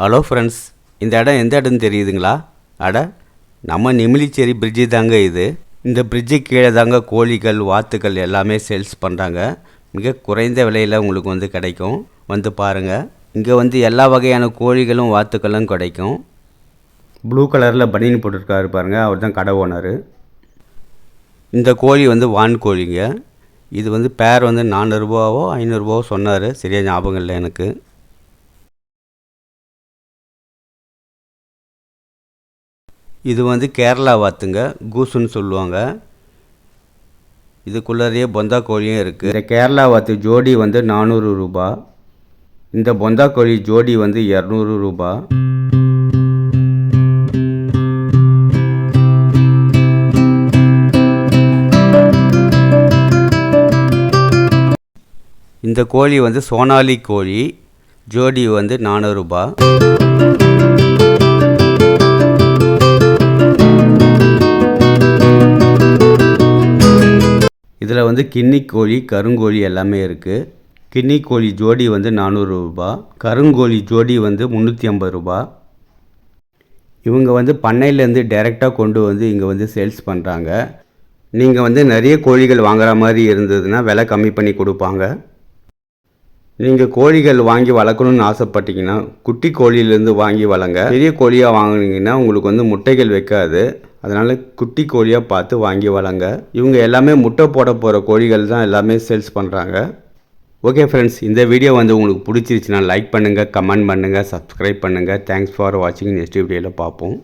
Hello friends இந்த இடம் எந்த இடம்னு தெரியுதுங்களா? அட நம்ம நிமிலிச்சேரி பிரிட்ஜு தாங்க இது. இந்த பிரிட்ஜு கீழே தாங்க கோழிகள் வாத்துக்கள் எல்லாமே சேல்ஸ் பண்ணுறாங்க மிக குறைந்த விலையில் உங்களுக்கு வந்து கிடைக்கும். வந்து பாருங்கள் இங்கே வந்து எல்லா வகையான கோழிகளும் வாத்துக்களும் கிடைக்கும். ப்ளூ கலரில் பனியன் போட்டிருக்காரு பாருங்கள் அவர் தான் கடை ஓனர் இந்த கோழி வந்து வான் கோழிங்க. இது வந்து பேர் வந்து நானூறுரூபாவோ ஐநூறுரூபாவோ சொன்னார். சரியாக ஞாபகம் இல்லை எனக்கு. இது வந்து கேரளா வாத்துங்க கூசுன்னு சொல்லுவாங்க. இதுக்குள்ளறையே பொந்தா கோழியும் இருக்குது இந்த கேரளா வாத்து ஜோடி வந்து நானூறு ரூபா. இந்த பொந்தா கோழி ஜோடி வந்து இரநூறு ரூபா. இந்த கோழி வந்து சோனாலி கோழி ஜோடி வந்து நானூறுரூபா இதில் வந்து கின்னி கோழி கருங்கோழி எல்லாமே இருக்குது கின்னி கோழி ஜோடி வந்து நானூறு ரூபா. கருங்கோழி ஜோடி வந்து முந்நூற்றி ஐம்பது ரூபா. இவங்க வந்து பண்ணையிலேருந்து டைரெக்டாக கொண்டு வந்து இங்கே வந்து சேல்ஸ் பண்ணுறாங்க நீங்கள் வந்து நிறைய கோழிகள் வாங்குற மாதிரி இருந்ததுன்னா விலை கம்மி பண்ணி கொடுப்பாங்க. நீங்கள் கோழிகள் வாங்கி வளர்க்கணும்னு ஆசைப்பட்டீங்கன்னா குட்டி கோழியிலேருந்து வாங்கி வளங்க. பெரிய கோழியாக வாங்கினீங்கன்னா உங்களுக்கு வந்து முட்டைகள் வைக்காது. அதனால் குட்டி கோழியாக பார்த்து வாங்கி வளங்க. இவங்க எல்லாமே முட்டை போட போகிற கோழிகள் தான் எல்லாமே சேல்ஸ் பண்ணுறாங்க ஓகே ஃப்ரெண்ட்ஸ் இந்த வீடியோ வந்து உங்களுக்கு பிடிச்சிருச்சுன்னா லைக் பண்ணுங்கள் கமெண்ட் பண்ணுங்கள் சப்ஸ்கிரைப் பண்ணுங்கள் தேங்க்ஸ் ஃபார் வாட்சிங் நெக்ஸ்ட் வீடியோவில் பார்ப்போம்.